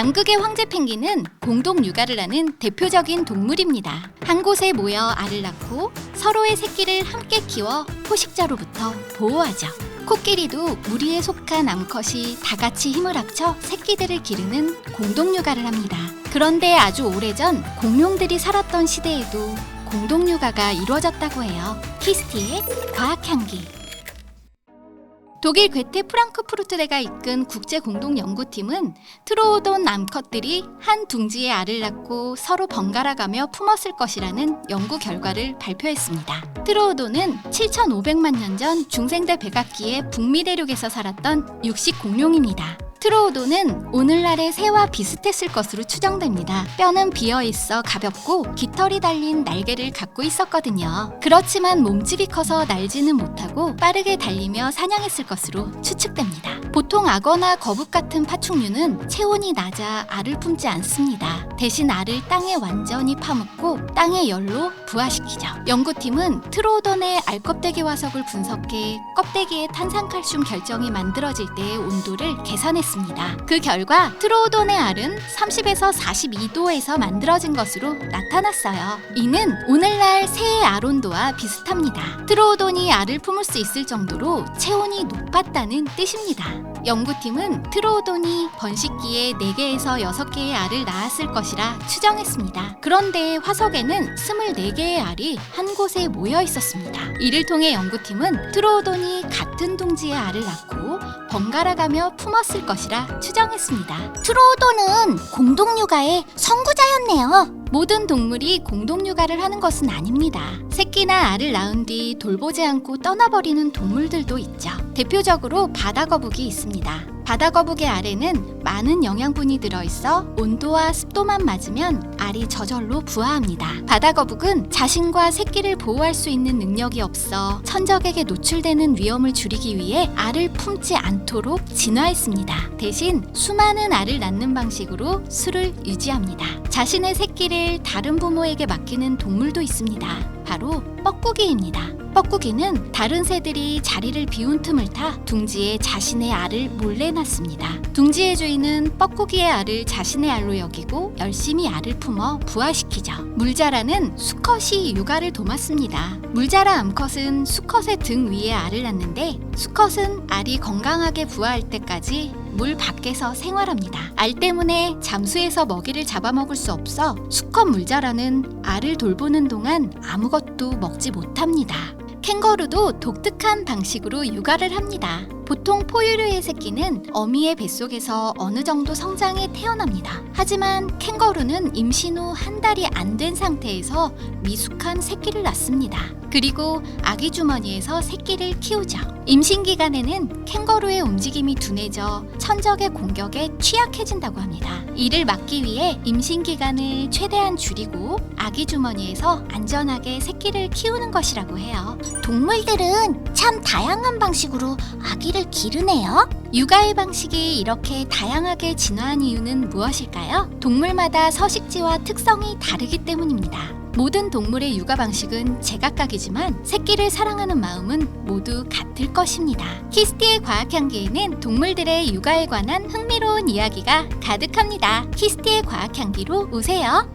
남극의 황제 펭귄은 공동 육아를 하는 대표적인 동물입니다. 한 곳에 모여 알을 낳고 서로의 새끼를 함께 키워 포식자로부터 보호하죠. 코끼리도 무리에 속한 암컷이 다 같이 힘을 합쳐 새끼들을 기르는 공동 육아를 합니다. 그런데 아주 오래전 공룡들이 살았던 시대에도 공동 육아가 이루어졌다고 해요. 키스티의 과학 향기. 독일 괴테 프랑크푸르트 대가 이끈 국제 공동 연구팀은 트로오돈 암컷들이 한 둥지의 알을 낳고 서로 번갈아 가며 품었을 것이라는 연구 결과를 발표했습니다. 트로오돈은 7,500만 년 전 중생대 백악기의 북미 대륙에서 살았던 육식 공룡입니다. 트로오돈은 오늘날의 새와 비슷했을 것으로 추정됩니다. 뼈는 비어 있어 가볍고 깃털이 달린 날개를 갖고 있었거든요. 그렇지만 몸집이 커서 날지는 못하고 빠르게 달리며 사냥했을 것으로 추측됩니다. 보통 악어나 거북 같은 파충류는 체온이 낮아 알을 품지 않습니다. 대신 알을 땅에 완전히 파묻고 땅의 열로 부화시키죠. 연구팀은 트로오돈의 알 껍데기 화석을 분석해 껍데기의 탄산칼슘 결정이 만들어질 때의 온도를 계산했습니다. 그 결과 트로오돈의 알은 30에서 42도에서 만들어진 것으로 나타났어요. 이는 오늘날 새의 알 온도와 비슷합니다. 트로오돈이 알을 품을 수 있을 정도로 체온이 높았다는 뜻입니다. 연구팀은 트로오돈이 번식기에 4개에서 6개의 알을 낳았을 것이라 추정했습니다. 그런데 화석에는 24개의 알이 한 곳에 모여 있었습니다. 이를 통해 연구팀은 트로오돈이 같은 둥지의 알을 낳고 번갈아가며 품었을 것이라 추정했습니다. 트로오돈은 공동육아의 선구자였네요. 모든 동물이 공동 육아를 하는 것은 아닙니다. 새끼나 알을 낳은 뒤 돌보지 않고 떠나버리는 동물들도 있죠. 대표적으로 바다거북이 있습니다. 바다 거북의 알에는 많은 영양분이 들어있어 온도와 습도만 맞으면 알이 저절로 부화합니다. 바다 거북은 자신과 새끼를 보호할 수 있는 능력이 없어 천적에게 노출되는 위험을 줄이기 위해 알을 품지 않도록 진화했습니다. 대신 수많은 알을 낳는 방식으로 수를 유지합니다. 자신의 새끼를 다른 부모에게 맡기는 동물도 있습니다. 바로 뻐꾸기입니다. 뻐꾸기는 다른 새들이 자리를 비운 틈을 타 둥지에 자신의 알을 몰래 낳습니다. 둥지의 주인은 뻐꾸기의 알을 자신의 알로 여기고 열심히 알을 품어 부화시키죠. 물자라는 수컷이 육아를 도맡습니다. 물자라 암컷은 수컷의 등 위에 알을 낳는데 수컷은 알이 건강하게 부화할 때까지 물 밖에서 생활합니다. 알 때문에 잠수해서 먹이를 잡아먹을 수 없어 수컷 물자라는 알을 돌보는 동안 아무것도 먹지 못합니다. 캥거루도 독특한 방식으로 육아를 합니다. 보통 포유류의 새끼는 어미의 뱃속에서 어느 정도 성장해 태어납니다. 하지만 캥거루는 임신 후 한 달이 안 된 상태에서 미숙한 새끼를 낳습니다. 그리고 아기 주머니에서 새끼를 키우죠. 임신 기간에는 캥거루의 움직임이 둔해져 천적의 공격에 취약해진다고 합니다. 이를 막기 위해 임신 기간을 최대한 줄이고 아기 주머니에서 안전하게 새끼를 키우는 것이라고 해요. 동물들은 참 다양한 방식으로 아기를 기르네요. 육아의 방식이 이렇게 다양하게 진화한 이유는 무엇일까요? 동물마다 서식지와 특성이 다르기 때문입니다. 모든 동물의 육아 방식은 제각각이지만 새끼를 사랑하는 마음은 모두 같을 것입니다. 키스티의 과학 향기에는 동물들의 육아에 관한 흥미로운 이야기가 가득합니다. 키스티의 과학 향기로 오세요.